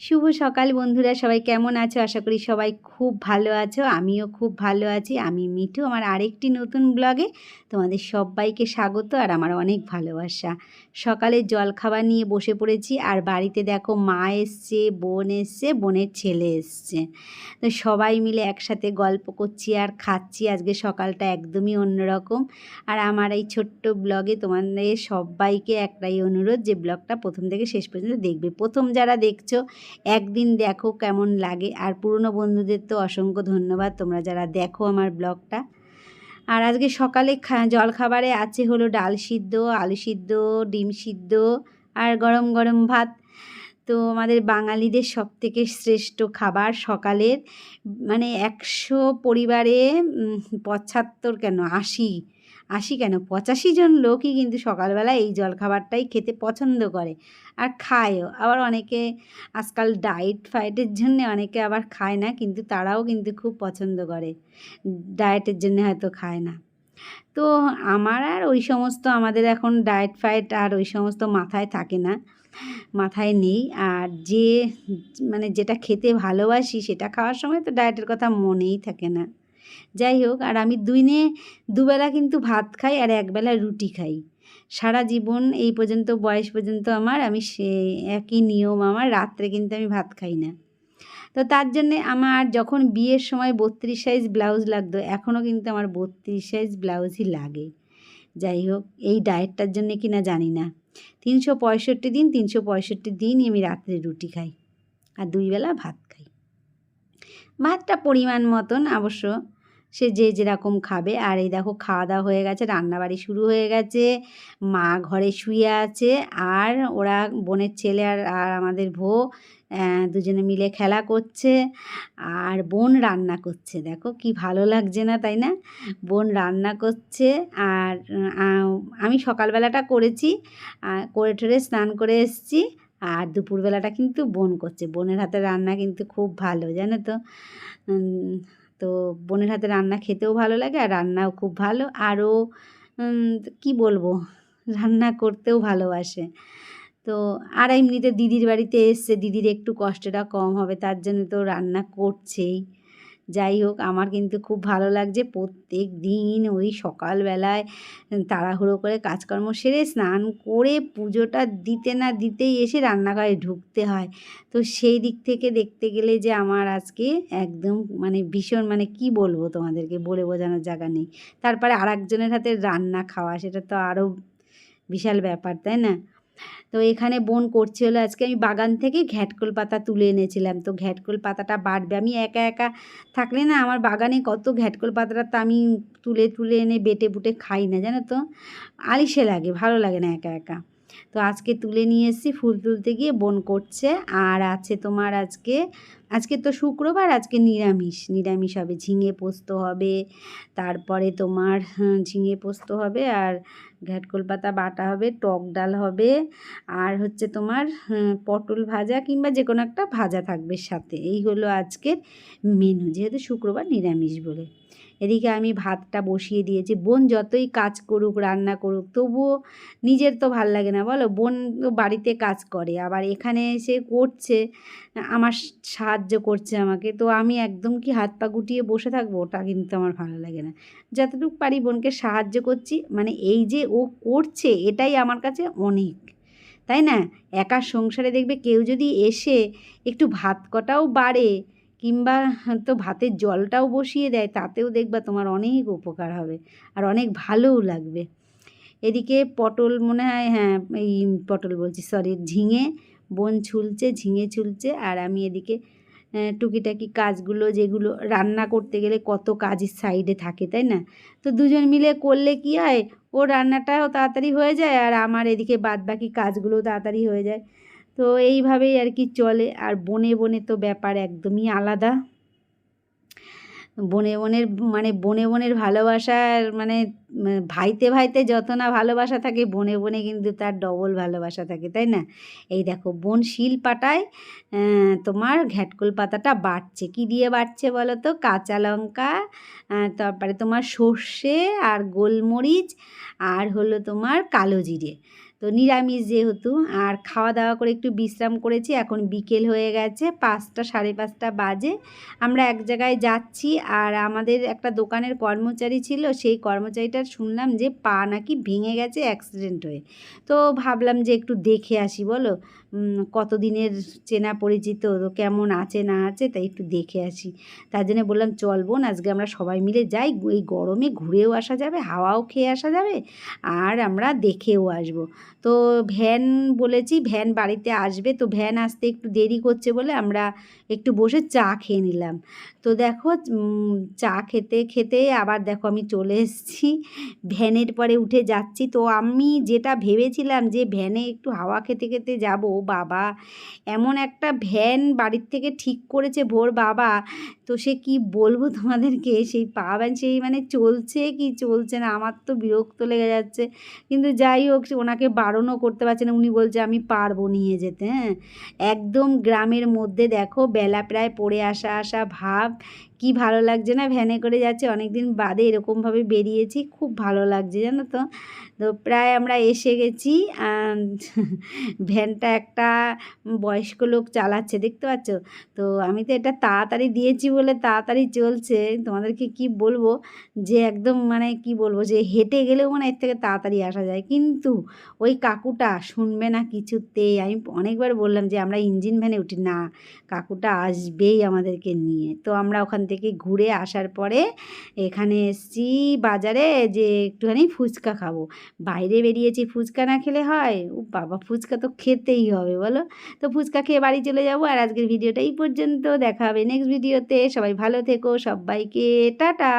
শুভ সকাল বন্ধুরা, সবাই কেমন আছো? আশা করি সবাই খুব ভালো আছো, আমিও খুব ভালো আছি। আমি মিঠু, আমার আরেকটি নতুন ব্লগে তোমাদের সবাইকে স্বাগত আর আমার অনেক ভালোবাসা। সকালে জলখাবার নিয়ে বসে পড়েছি আর বাড়িতে দেখো মা এসছে, বোন এসছে, বোনের ছেলে এসছে। তো সবাই মিলে একসাথে গল্প করছি আর খাচ্ছি, আজকে সকালটা একদমই অন্যরকম। আর আমার এই ছোট্ট ব্লগে তোমাদের সবাইকে একটাই অনুরোধ, যে ব্লগটা প্রথম থেকে শেষ পর্যন্ত দেখবে। প্রথম যারা দেখছ একদিন দেখো কেমন লাগে। আর পুরনো বন্ধুদের তো অসংখ্য ধন্যবাদ। তোমরা যারা দেখো আমার ব্লগটা। আর আজকে সকালে জলখাবারে আছে হলো ডাল সিদ্ধ, আলু সিদ্ধ, ডিম সিদ্ধ, আর গরম গরম ভাত। তো আমাদের বাঙালিদের সব থেকে শ্রেষ্ঠ খাবার সকালের মানে একশো পরিবারে পঁচাত্তর কেন, আশি। আশি কেন? পঁচাশি জন লোকই কিন্তু সকালবেলা এই জলখাবারটাই খেতে পছন্দ করে আর খায়ও। আবার অনেকে আজকাল ডায়েট ফায়েটের জন্যে অনেকে আবার খায় না, কিন্তু তারাও কিন্তু খুব পছন্দ করে। ডায়েটের জন্য হয়তো খায় না। তো আমার আর ওই সমস্ত আমাদের এখন ডায়েট ফায়েট আর ওই সমস্ত মাথায় থাকে না। মাথায় নেই। আর যে মানে যেটা খেতে ভালোবাসি সেটা খাওয়ার সময় তো ডায়েটের কথা মনেই থাকে না। যাই হোক, আর আমি দিনে দুবেলা কিন্তু ভাত খাই আর একবেলা রুটি খাই। সারা জীবন এই পর্যন্ত, বয়স পর্যন্ত আমার, আমি সে একই নিয়ম আমার, রাত্রে কিন্তু আমি ভাত খাই না। তো তার জন্যে আমার যখন বিয়ের সময় বত্রিশ সাইজ ব্লাউজ লাগতো, এখনও কিন্তু আমার বত্রিশ সাইজ ব্লাউজই লাগে। যাই হোক, এই ডায়েটটার জন্যে কি না জানি না। তিনশো পঁয়ষট্টি দিন, তিনশো পঁয়ষট্টি দিনই আমি রাত্রে রুটি খাই। আর দুইবেলা ভাত খাই। ভাতটা পরিমাণ মতন অবশ্য সে যে যেরকম খাবে। আর এই দেখো খাওয়া দাওয়া হয়ে গেছে, রান্নাবাড়ি শুরু হয়ে গেছে। মা ঘরে শুয়ে আছে। আর ওরা বোনের ছেলে আর আর আমাদের ভো দুজনে মিলে খেলা করছে। আর বোন রান্না করছে। দেখো কি ভালো লাগছে না, তাই না? বোন রান্না করছে। আর আমি সকালবেলাটা করেছি। করে টরে স্নান করে এসেছি। আর দুপুরবেলাটা কিন্তু বোন করছে। বোনের হাতে রান্না কিন্তু খুব ভালো, জানো তো? তো বোনের হাতে রান্না খেতেও ভালো লাগে আর রান্নাও খুব ভালো। আরও কি বলব? রান্না করতেও ভালোবাসে। তো আর এমনিতে দিদির বাড়িতে এসছে, দিদির একটু কষ্টটা কম হবে, তার জন্য তো রান্না করছেই। যাই হোক, আমার কিন্তু খুব ভালো লাগছে। প্রত্যেক দিন ওই সকালবেলায় তাড়াহুড়ো করে কাজকর্ম সেরে স্নান করে পুজোটা দিতে না দিতেই এসে রান্নাঘরে ঢুকতে হয়। তো সেই দিক থেকে দেখতে গেলে যে আমার আজকে একদম মানে ভীষণ মানে কি বলব তোমাদেরকে, বলে বোঝানোর জায়গা নেই। তারপরে আর একজনের হাতে রান্না খাওয়া, সেটা তো আরও বিশাল ব্যাপার, তাই না? তো এখানে বোন করছে হলো, আজকে আমি বাগান থেকে ঘ্যাটকোল পাতা তুলে এনেছিলাম। তো ঘ্যাটকোল পাতাটা বাড়বে। আমি একা একা থাকলে না আমার বাগানে কত ঘ্যাটকোল পাতাটা তো আমি তুলে তুলে এনে বেটে বুটে খাই না, জানো তো? আলিশে লাগে, ভালো লাগে না একা একা। তো আজকে তুলে নিয়ে এসেছি, ফুল তুলতে গিয়ে বোন করছে। আর আছে তোমার আজকে আজকে তো শুক্রবার, আজকে নিরামিষ। নিরামিষ হবে, ঝিঙে পোস্ত হবে, তারপরে তোমার ঝিঙে পোস্ত হবে আর ঘ্যাটকোল পাতা বাটা হবে, টক ডাল হবে, আর হচ্ছে তোমার পটল ভাজা কিংবা যে কোনো একটা ভাজা থাকবে সাথে। এই হলো আজকের মেনু যেহেতু শুক্রবার নিরামিষ বলে। এদিকে আমি ভাতটা বসিয়ে দিয়েছি। বোন যতই কাজ করুক, রান্না করুক, তবুও নিজের তো ভালো লাগে না, বলো? বোন বাড়িতে কাজ করে, আবার এখানে এসে করছে, আমার সাহায্য করছে আমাকে, তো আমি একদম কি হাত পা গুটিয়ে বসে থাকব? ওটা কিন্তু আমার ভালো লাগে না। যতটুকু পারি বোনকে সাহায্য করছি মানে এই যে ও করছে, এটাই আমার কাছে অনেক। তাই না? একা সংসারে দেখবে কেউ যদি এসে একটু ভাত কটাও বাড়ে কিংবা তো ভাতের জলটাও বসিয়ে দেয়, তাতেও দেখবা তোমার অনেক উপকার হবে আর অনেক ভালোও লাগবে। এদিকে পটল মনে হয় হ্যাঁ এই পটল বলছি সরি ঝিঙে, বোন ছুলছে, ঝিঙে ছুলছে, আর আমি এদিকে টুকিটাকি কাজগুলো যেগুলো রান্না করতে গেলে কত কাজের সাইডে থাকে, তাই না? তো দুজন মিলে করলে কি হয়, ও রান্নাটাও তাড়াতাড়ি হয়ে যায় আর আমার এদিকে বাদ বাকি কাজগুলোও তাড়াতাড়ি হয়ে যায়। তো এইভাবেই আর কি চলে। আর বনে বনে তো ব্যাপার একদমই আলাদা। বনে বনের মানে বনে বনের ভালোবাসার মানে ভাইতে ভাইতে যত না ভালোবাসা থাকে, বনে বনে কিন্তু তার ডবল ভালোবাসা থাকে, তাই না? এই দেখো, বোন শিল পাটায় তোমার ঘ্যাটকোল পাতাটা বাড়ছে। কি দিয়ে বাড়ছে বলো তো? কাঁচা লঙ্কা তারপরে তোমার সর্ষে আর গোলমরিচ আর হলো তোমার কালো জিরে। তো নিরামিষ যেহেতু, আর খাওয়া দাওয়া করে একটু বিশ্রাম করেছি, এখন বিকেল হয়ে গেছে, পাঁচটা, সাড়ে পাঁচটা বাজে। আমরা এক জায়গায় যাচ্ছি, আর আমাদের একটা দোকানের কর্মচারী ছিল, সেই কর্মচারীটার শুনলাম যে পা নাকি ভেঙে গেছে অ্যাক্সিডেন্ট হয়ে। তো ভাবলাম যে একটু দেখে আসি, বলো? কতদিনের চেনা পরিচিত, তো কেমন আছে না আছে তাই একটু দেখে আসি। তার জন্য বললাম, চল বোন, আজকে আমরা সবাই মিলে যাই এই গরমে ঘুরেও আসা যাবে, হাওয়াও খেয়ে আসা যাবে, আর আমরা দেখেও আসব। তো ভ্যান বলেছি, ভ্যান বাড়িতে আসবে, তো ভ্যান আসতে একটু দেরি করছে বলে আমরা একটু বসে চা খেয়ে নিলাম। তো দেখো চা খেতে খেতে আবার দেখো আমি চলে এসেছি, ভ্যানের পরে উঠে যাচ্ছি। তো আমি যেটা ভেবেছিলাম যে ভ্যানে একটু হাওয়া খেতে খেতে যাব বাবা। এমন একটা ভ্যান বাড়ির থেকে ঠিক করেছে ভোর বাবা। তো সে কি বলব তোমাদেরকে? সেই পা ভ্যান সেই মানে চলছে কি চলছে না? আমার তো বিরক্ত লেগে যাচ্ছে। কিন্তু যাই হোক ওনাকে বারণও করতে পারছে না। উনি বলছে, আমি পারব নিয়ে যেতে। হ্যাঁ একদম গ্রামের মধ্যে দেখো, বেলা প্রায় পড়ে আসা আসা ভাব। কি ভালো লাগছে না? ভ্যানে করে যাচ্ছে অনেক দিন বাদে এরকমভাবে বেরিয়েছি, খুব ভালো লাগছে, জানো তো? তো প্রায় আমরা এসে গেছি ভ্যানটা একটা বয়স্ক লোক চালাচ্ছে, দেখতে পাচ্ছ? তো আমি তো এটা তাড়াতাড়ি দিয়েছি বলে তাড়াতাড়ি চলছে, তোমাদেরকে কি বলব? যে একদম মানে কি বলব, যে হেঁটে গেলেও মানে এর থেকে তাড়াতাড়ি আসা যায়, কিন্তু ওই কাকুটা শুনবে না কিছুতেই। আমি অনেকবার বললাম যে, আমরা ইঞ্জিন ভ্যানে উঠি। না, কাকুটা আসবেই আমাদেরকে নিয়ে। তো আমরা ওখান থেকে ঘুরে আসার পরে এখানে এসছি বাজারে যে একটুখানি ফুচকা খাব। বাইরে বেরিয়েছি ফুচকা না খেলে হয়? ও বাবা, ফুচকা তো খেতেই হবে বলো। তো ফুচকা খেয়ে বাড়ি চলে যাব আর আজকের ভিডিওটা এই পর্যন্ত। দেখা হবে নেক্সট ভিডিওতে সবাই ভালো থেকো, সবাইকে টাটা।